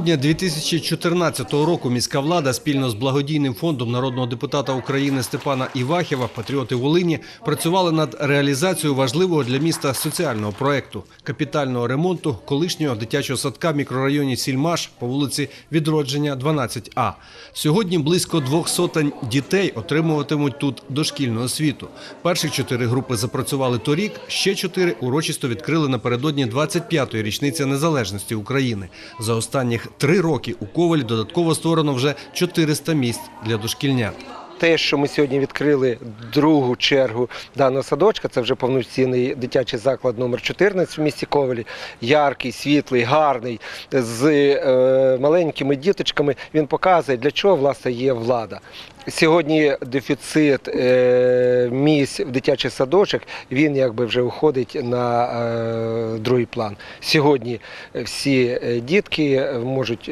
Грудня 2014 року міська влада спільно з благодійним фондом народного депутата України Степана Івахєва Патріоти Волині працювали над реалізацією важливого для міста соціального проекту капітального ремонту колишнього дитячого садка в мікрорайоні Сільмаш по вулиці Відродження 12А. Сьогодні близько двох сотень дітей отримуватимуть тут дошкільну освіту. Перші чотири групи запрацювали торік, ще чотири урочисто відкрили напередодні 25-ї річниці незалежності України. За останніх три роки у Ковалі додатково створено вже 400 місць для дошкільнят. Те, що ми сьогодні відкрили другу чергу даного садочка, це вже повноцінний дитячий заклад номер 14 в місті Ковалі. Яркий, світлий, гарний, з е, маленькими діточками. Він показує, для чого власне є влада. Сьогодні дефіцит е, місць в дитячий садочок, він якби вже виходить на е, другий план. Сьогодні всі е, дітки можуть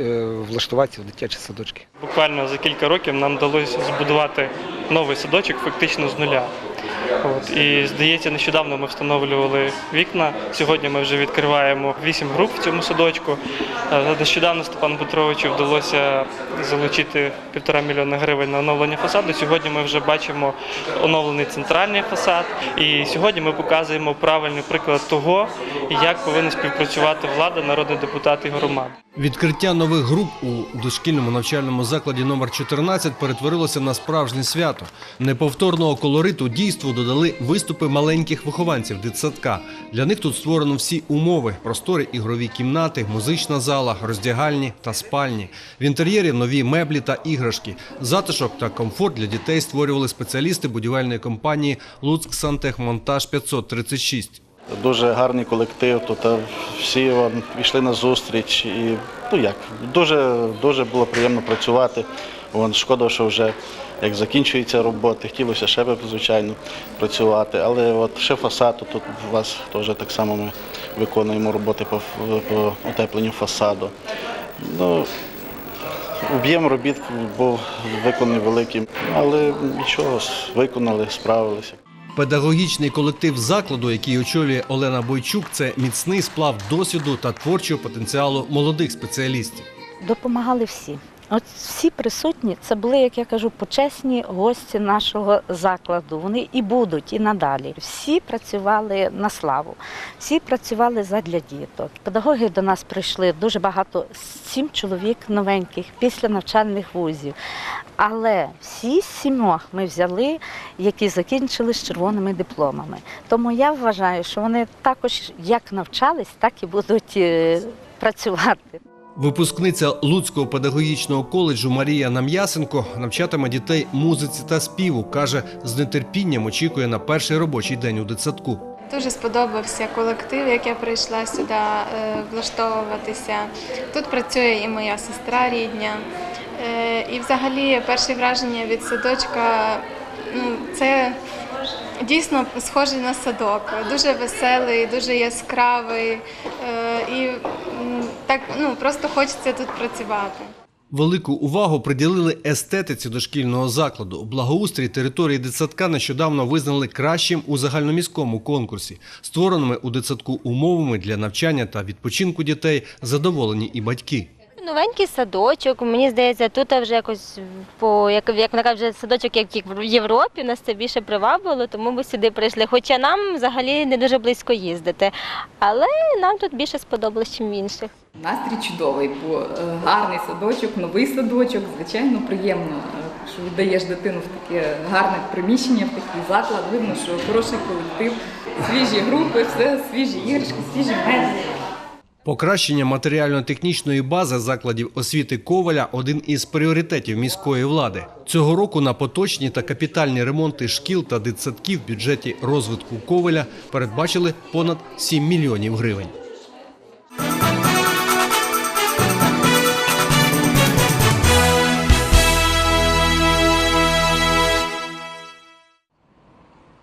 влаштуватися в дитячі садочки. Буквально за кілька років нам вдалося збудувати новий садочок фактично з нуля. От. І здається, нещодавно ми встановлювали вікна. Сьогодні ми вже відкриваємо вісім груп в цьому садочку. Е, Нещодавно Степану Петровичу вдалося залучити півтора мільйона гривень на оновлення фасаду. Сьогодні ми вже бачимо оновлений центральний фасад. І сьогодні ми показуємо правильний приклад того, як повинна співпрацювати влада, народний депутат і громада. Відкриття нових груп у дошкільному навчальному закладі номер 14 перетворилося на справжнє свято. Неповторного колориту дійству додали виступи маленьких вихованців дитсадка. Для них тут створено всі умови: просторі ігрові кімнати, музична зала, роздягальні та спальні. В інтер'єрі нові меблі та іграшки. Затишок та комфорт для дітей створювали спеціалісти будівельної компанії Луцьк Сантехмонтаж 536. Дуже гарний колектив, тут всі пішли на зустріч. І, ну як, дуже, дуже було приємно працювати. Вон, шкода, що вже як закінчується робота, хотілося ще б, звичайно, працювати. Але от ще фасад, тут у вас теж так само ми виконуємо роботи по, по утепленню фасаду. Ну, об'єм робіт був виконаний великим, але нічого, виконали, справилися. Педагогічний колектив закладу, який очолює Олена Бойчук, це міцний сплав досвіду та творчого потенціалу молодих спеціалістів. допомагали всі. От всі присутні, це були, як я кажу, почесні гості нашого закладу. Вони і будуть, і надалі. Всі працювали на славу, всі працювали задля діток. Педагоги до нас прийшли дуже багато, сім чоловік новеньких після навчальних вузів. Але всі сімох ми взяли, які закінчили з червоними дипломами. Тому я вважаю, що вони також як навчались, так і будуть е, працювати. Випускниця Луцького педагогічного коледжу Марія Нам'ясенко навчатиме дітей музиці та співу. каже, з нетерпінням очікує на перший робочий день у дитсадку. Дуже сподобався колектив, як я прийшла сюди е, влаштовуватися. Тут працює і моя сестра рідня. Е, І взагалі перші враження від садочка ну, це дійсно схожий на садок. Дуже веселий, дуже яскравий. е, І так ну, просто хочеться тут працювати. Велику увагу приділили естетиці дошкільного закладу. Благоустрій території дитсадка нещодавно визнали кращим у загальноміському конкурсі. Створеними у дитсадку умовами для навчання та відпочинку дітей задоволені і батьки. Новенький садочок. Мені здається, тут вже якось по як, як вона каже, садочок, як в Європі, нас це більше привабило, тому ми сюди прийшли. Хоча нам взагалі не дуже близько їздити. Але нам тут більше сподобалось, ніж інших. Настрій чудовий, бо е, гарний садочок, новий садочок. Звичайно, приємно, е, що віддаєш дитину в таке гарне приміщення, в такий заклад. Видно, що хороший колектив, свіжі групи, все свіжі іграшки, свіжі меблі. Покращення матеріально-технічної бази закладів освіти Коваля один із пріоритетів міської влади. Цього року на поточні та капітальні ремонти шкіл та дитсадків в бюджеті розвитку Коваля передбачили понад 7 мільйонів гривень.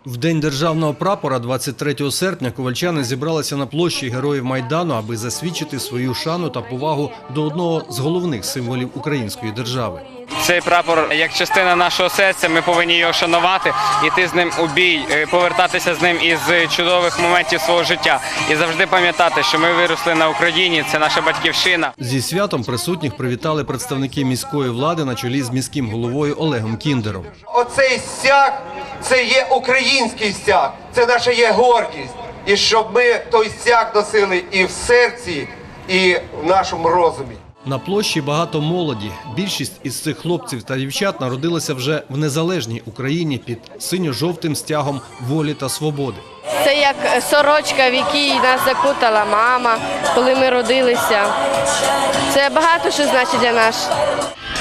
В день державного прапора, 23 серпня, ковальчани зібралися на площі Героїв Майдану, аби засвідчити свою шану та повагу до одного з головних символів української держави. Цей прапор як частина нашого серця. Ми повинні його шанувати, іти з ним у бій, е, повертатися з ним із чудових моментів свого життя і завжди пам'ятати, що ми виросли на Україні. Це наша батьківщина. Зі святом присутніх привітали представники міської влади на чолі з міським головою Олегом Кіндером. Оцей стяг це є український стяг, це наша є гордість. І щоб ми той стяг носили і в серці, і в нашому розумі. На площі багато молоді. Більшість із цих хлопців та дівчат народилися вже в незалежній Україні під синьо-жовтим стягом волі та свободи. Це як сорочка, в якій нас закутала мама, коли ми родилися. Це багато що значить для нас.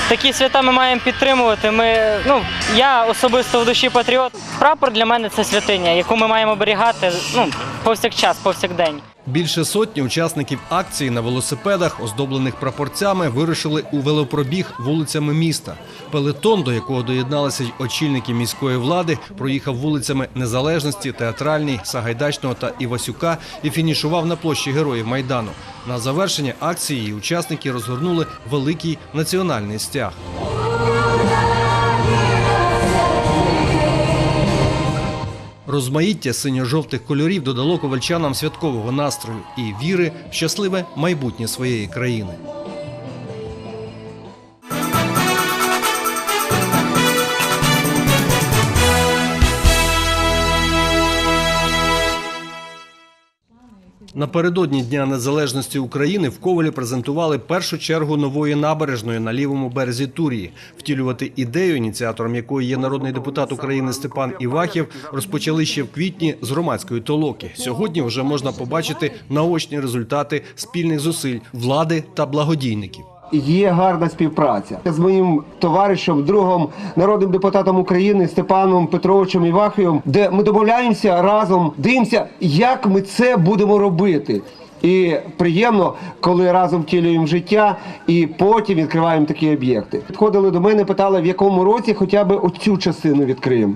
Такі свята ми маємо підтримувати. Ми, ну, я особисто в душі патріот. Прапор для мене це святиня, яку ми маємо оберігати ну, повсякчас, повсякдень. Більше сотні учасників акції на велосипедах, оздоблених прапорцями, вирушили у велопробіг вулицями міста. Пелетон, до якого доєдналися й очільники міської влади, проїхав вулицями Незалежності, Театральній, Сагайдачного та Івасюка і фінішував на площі Героїв Майдану. На завершення акції учасники розгорнули великий національний стяг. Розмаїття синьо-жовтих кольорів додало ковальчанам святкового настрою і віри в щасливе майбутнє своєї країни. Напередодні Дня Незалежності України в Ковалі презентували першу чергу нової набережної на лівому березі Турії. Втілювати ідею, ініціатором якої є народний депутат України Степан Івахів, розпочали ще в квітні з громадської толоки. Сьогодні вже можна побачити наочні результати спільних зусиль влади та благодійників. Є гарна співпраця з моїм товаришем, другом, народним депутатом України Степаном Петровичем Іваховим, де ми домовляємося разом, дивимося, як ми це будемо робити. І приємно, коли разом втілюємо життя і потім відкриваємо такі об'єкти. Підходили до мене, питали, в якому році хоча б оцю частину відкриємо.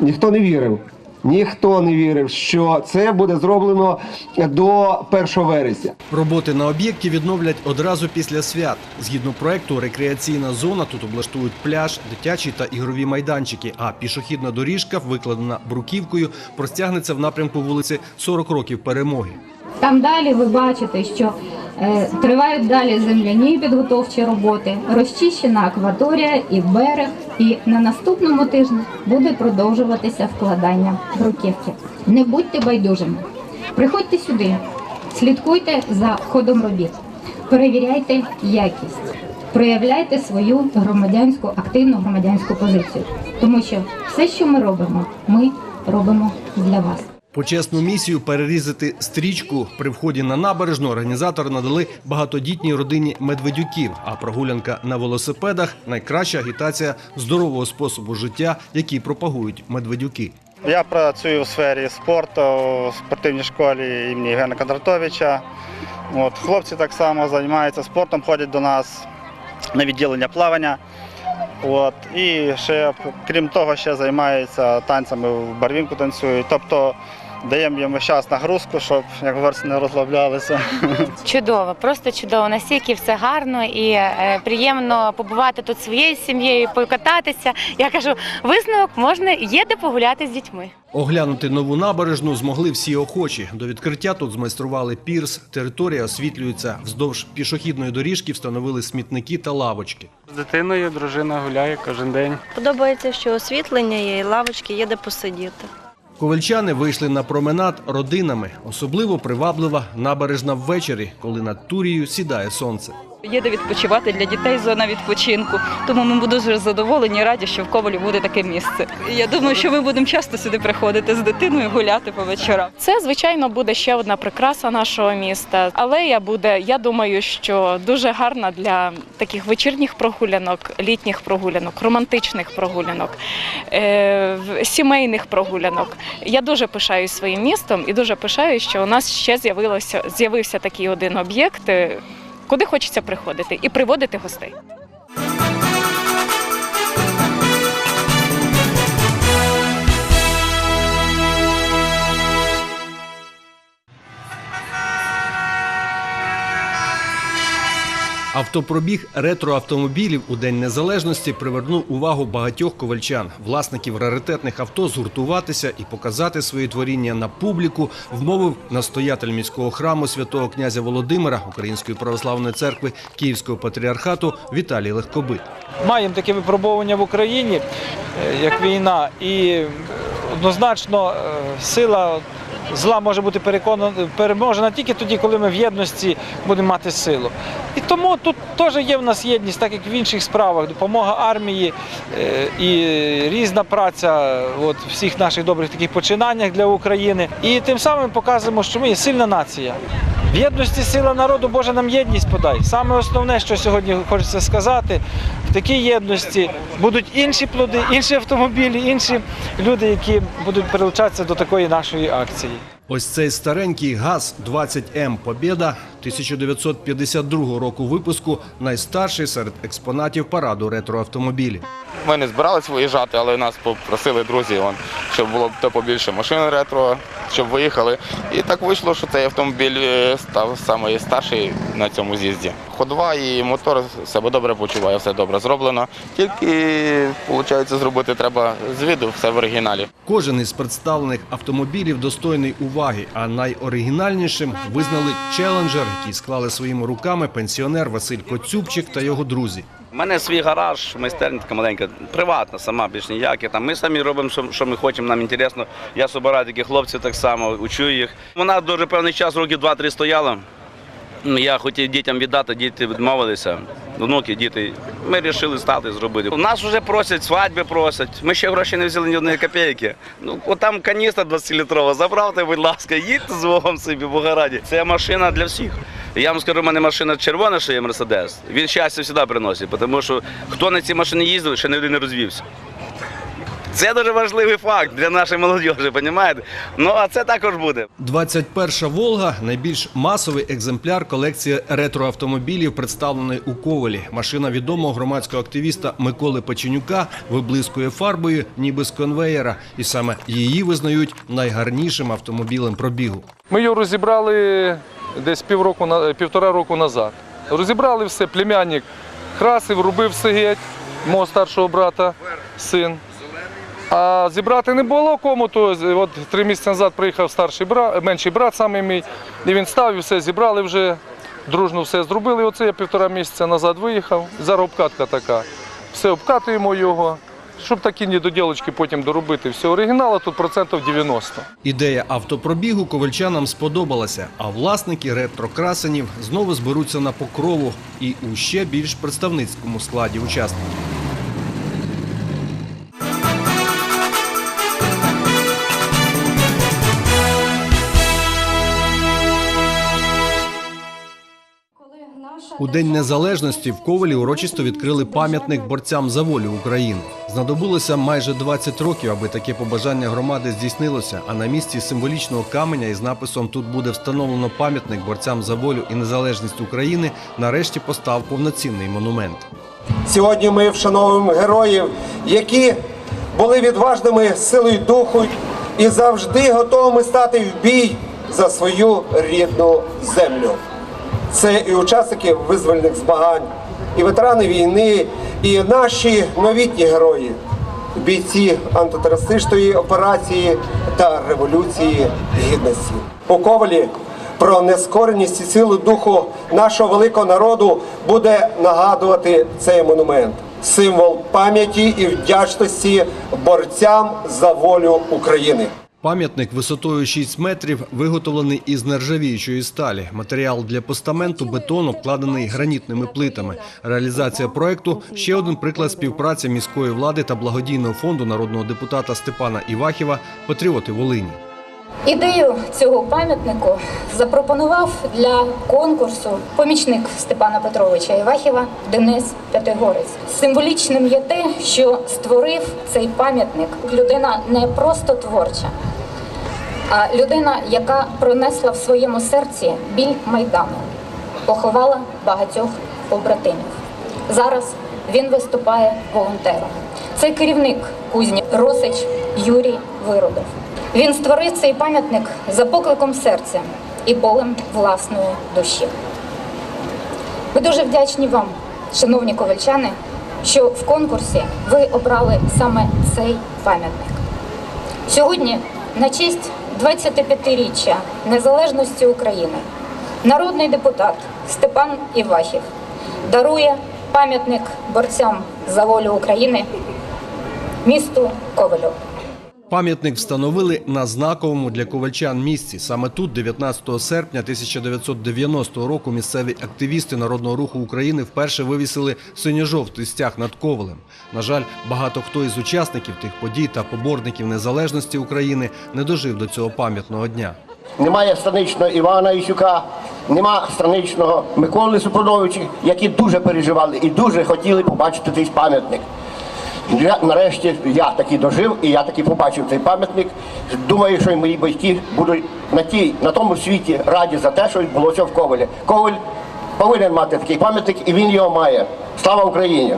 Ніхто не вірив. Ніхто не вірив, що це буде зроблено до 1 вересня. Роботи на об'єкті відновлять одразу після свят. Згідно проекту, рекреаційна зона тут облаштують пляж, дитячі та ігрові майданчики. А пішохідна доріжка, викладена бруківкою, простягнеться в напрямку вулиці 40 років перемоги. Там далі ви бачите, що тривають далі земляні підготовчі роботи, розчищена акваторія і берег. І на наступному тижні буде продовжуватися вкладання бруківки. Не будьте байдужими. Приходьте сюди, слідкуйте за ходом робіт, перевіряйте якість, проявляйте свою громадянську активну громадянську позицію, тому що все, що ми робимо, ми робимо для вас. Почесну місію перерізати стрічку при вході на набережну організатори надали багатодітній родині медведюків. А прогулянка на велосипедах найкраща агітація здорового способу життя, який пропагують медведюки. Я працюю у сфері спорту в спортивній школі імені Євгена Кондратовича. От, хлопці так само займаються спортом, ходять до нас на відділення плавання. От, і ще, крім того, ще займаються танцями в барвінку танцюють. Тобто даємо їм час нагрузку, щоб, як говориться, не розслаблялися. Чудово, просто чудово. Настільки все гарно і е, приємно побувати тут своєю сім'єю, покататися. Я кажу, висновок можна є де погуляти з дітьми. Оглянути нову набережну змогли всі охочі. До відкриття тут змайстрували пірс. Територія освітлюється вздовж пішохідної доріжки, встановили смітники та лавочки. З дитиною дружина гуляє кожен день. Подобається, що освітлення є, і лавочки є де посидіти. Ковальчани вийшли на променад родинами. Особливо приваблива набережна ввечері, коли над Турією сідає сонце. Є де відпочивати для дітей зона відпочинку. Тому ми дуже задоволені і раді, що в Ковалі буде таке місце. Я думаю, що ми будемо часто сюди приходити з дитиною гуляти по вечорам. Це, звичайно, буде ще одна прикраса нашого міста. Алея буде, я думаю, що дуже гарна для таких вечірніх прогулянок, літніх прогулянок, романтичних прогулянок, е, сімейних прогулянок. Я дуже пишаюсь своїм містом і дуже пишаюсь, що у нас ще з'явилося з'явився такий один об'єкт, е, куди хочеться приходити і приводити гостей. Автопробіг ретроавтомобілів у День Незалежності привернув увагу багатьох ковальчан, власників раритетних авто згуртуватися і показати свої творіння на публіку, вмовив настоятель міського храму святого князя Володимира Української православної церкви Київського патріархату Віталій Легкобит. Маємо таке випробування в Україні, е, як війна, і однозначно е, сила зла може бути переконана, переможена тільки тоді, коли ми в єдності будемо мати силу. І тому тут теж є в нас єдність, так як в інших справах, допомога армії е, і різна праця от, всіх наших добрих таких починаннях для України. І тим самим показуємо, що ми є сильна нація. В єдності сила народу, Боже, нам єдність подай. Саме основне, що сьогодні хочеться сказати, в такій єдності будуть інші плоди, інші автомобілі, інші люди, які будуть прилучатися до такої нашої акції. Ось цей старенький ГАЗ-20М Побєда 1952 року випуску найстарший серед експонатів параду ретроавтомобілів. Ми не збиралися виїжджати, але нас попросили друзі, щоб було то побільше машин ретро, щоб виїхали. І так вийшло, що цей автомобіль е, став найстарший на цьому з'їзді. Ходова і мотор себе добре почуває, все добре зроблено. Тільки, виходить, зробити треба з виду, все в оригіналі. Кожен із представлених автомобілів достойний уваги, а найоригінальнішим визнали челенджер, який склали своїми руками пенсіонер Василь Коцюбчик та його друзі. У мене свій гараж, майстерня така маленька, приватна, сама більш ніяка. Там ми самі робимо, що, що ми хочемо, нам інтересно. Я собираю таких хлопців так само, учу їх. Вона дуже певний час, років 2-3 стояла. Ну, Я хотів дітям віддати, діти відмовилися. Внуки, діти. Ми вирішили стати зробити. У нас вже просять, свадьби просять. Ми ще гроші не взяли ні одної копійки. Ну, от там каністра 20-літрова, забравте, будь ласка, їдьте з Богом собі, Бога раді. Це машина для всіх. Я вам скажу, у мене машина червона, що є Мерседес. Він щастя завжди приносить, тому що хто на цій машині їздив, ще ні один не розвівся. Це дуже важливий факт для нашої молодіжі, розумієте? Ну а це також буде. 21 Волга найбільш масовий екземпляр колекції ретроавтомобілів, представленої у Ковелі. Машина відомого громадського активіста Миколи Печенюка виблискує фарбою, ніби з конвеєра, і саме її визнають найгарнішим автомобілем пробігу. Ми його розібрали десь півроку на півтора року назад. Розібрали все, племянник красив, робив все геть, мого старшого брата, син. А зібрати не було кому, то от три місяці назад приїхав старший брат, менший брат саме мій, і він став і все зібрали вже, дружно все зробили. Оце я півтора місяця назад виїхав. Зараз обкатка така. Все обкатуємо його, щоб такі недоділочки потім доробити. Все оригінала тут процентів 90. Ідея автопробігу ковальчанам сподобалася, а власники ретрокрасенів знову зберуться на покрову і у ще більш представницькому складі учасників. У День Незалежності в Ковалі урочисто відкрили пам'ятник борцям за волю України. Знадобилося майже 20 років, аби таке побажання громади здійснилося. А на місці символічного каменя із написом Тут буде встановлено пам'ятник борцям за волю і незалежність України. Нарешті постав повноцінний монумент. Сьогодні ми вшановуємо героїв, які були відважними силою духу і завжди готовими стати в бій за свою рідну землю. Це і учасники визвольних змагань, і ветерани війни, і наші новітні герої, бійці антитерористичної операції та революції гідності. У Ковалі про нескореність і силу духу нашого великого народу буде нагадувати цей монумент. Символ пам'яті і вдячності борцям за волю України. Пам'ятник висотою 6 метрів виготовлений із нержавіючої сталі. Матеріал для постаменту бетон обкладений гранітними плитами. Реалізація проекту ще один приклад співпраці міської влади та благодійного фонду народного депутата Степана Івахіва Патріоти Волині. Ідею цього пам'ятнику запропонував для конкурсу помічник Степана Петровича Івахіва Денис П'ятигорець. Символічним є те, що створив цей пам'ятник людина не просто творча, а людина, яка пронесла в своєму серці біль майдану, поховала багатьох побратимів. Зараз він виступає волонтером. Це керівник кузні Росич Юрій Виродов. Він створив цей пам'ятник за покликом серця і болем власної душі. Ми дуже вдячні вам, шановні ковальчани, що в конкурсі ви обрали саме цей пам'ятник. Сьогодні, на честь 25-річчя незалежності України, народний депутат Степан Івахів дарує пам'ятник борцям за волю України місту Ковалю. Пам'ятник встановили на знаковому для ковальчан місці. Саме тут, 19 серпня 1990 року, місцеві активісти Народного руху України вперше вивісили синьо-жовтий стяг над ковалем. На жаль, багато хто із учасників тих подій та поборників незалежності України не дожив до цього пам'ятного дня. Немає станичного Івана Ісюка, нема станичного Миколи Супродовича, які дуже переживали і дуже хотіли побачити цей пам'ятник. Я, нарешті я таки дожив і я таки побачив цей пам'ятник. Думаю, що і мої батьки будуть на, тій, на тому світі раді за те, що було відбулося в Ковалі. Коваль повинен мати такий пам'ятник і він його має. Слава Україні!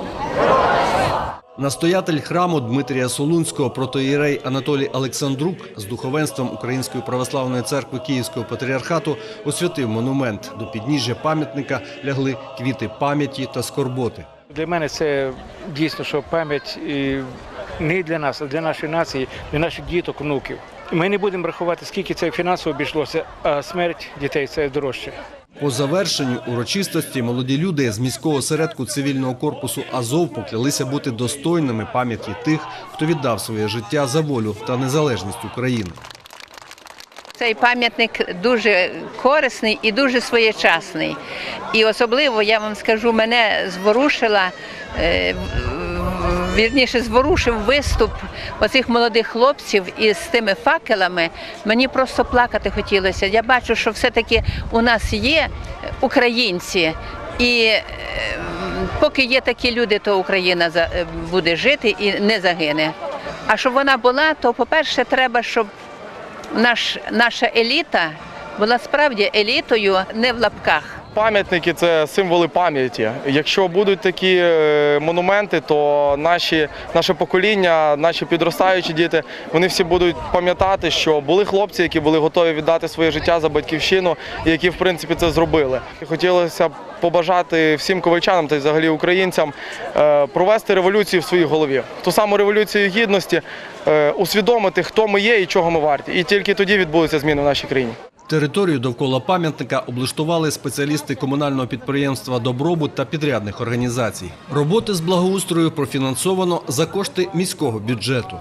Настоятель храму Дмитрія Солунського протоїрей Анатолій Олександрук з духовенством Української православної церкви Київського патріархату освятив монумент. До підніжжя пам'ятника лягли квіти пам'яті та скорботи. Для мене це дійсно, що пам'ять не для нас, а для нашої нації, для наших діток, онуків. Ми не будемо рахувати, скільки це фінансово обійшлося, а смерть дітей це дорожче. По завершенню урочистості молоді люди з міського осередку цивільного корпусу Азов поклялися бути достойними пам'яті тих, хто віддав своє життя за волю та незалежність України. Цей пам'ятник дуже корисний і дуже своєчасний. І особливо я вам скажу, мене зворушила. е, Вірніше зворушив виступ оцих молодих хлопців із тими факелами. Мені просто плакати хотілося. Я бачу, що все-таки у нас є українці, і е, поки є такі люди, то Україна е, буде жити і не загине. А щоб вона була, то по-перше, треба, щоб наш, наша еліта була справді елітою не в лапках. Пам'ятники це символи пам'яті. Якщо будуть такі е, монументи, то наші, наше покоління, наші підростаючі діти, вони всі будуть пам'ятати, що були хлопці, які були готові віддати своє життя за батьківщину, і які в принципі це зробили. Хотілося б побажати всім ковальчанам та й взагалі українцям е, провести революцію в своїй голові, ту саму революцію гідності, е, усвідомити, хто ми є і чого ми варті. І тільки тоді відбудуться зміни в нашій країні. Територію довкола пам'ятника облаштували спеціалісти комунального підприємства Добробут та підрядних організацій. Роботи з благоустрою профінансовано за кошти міського бюджету.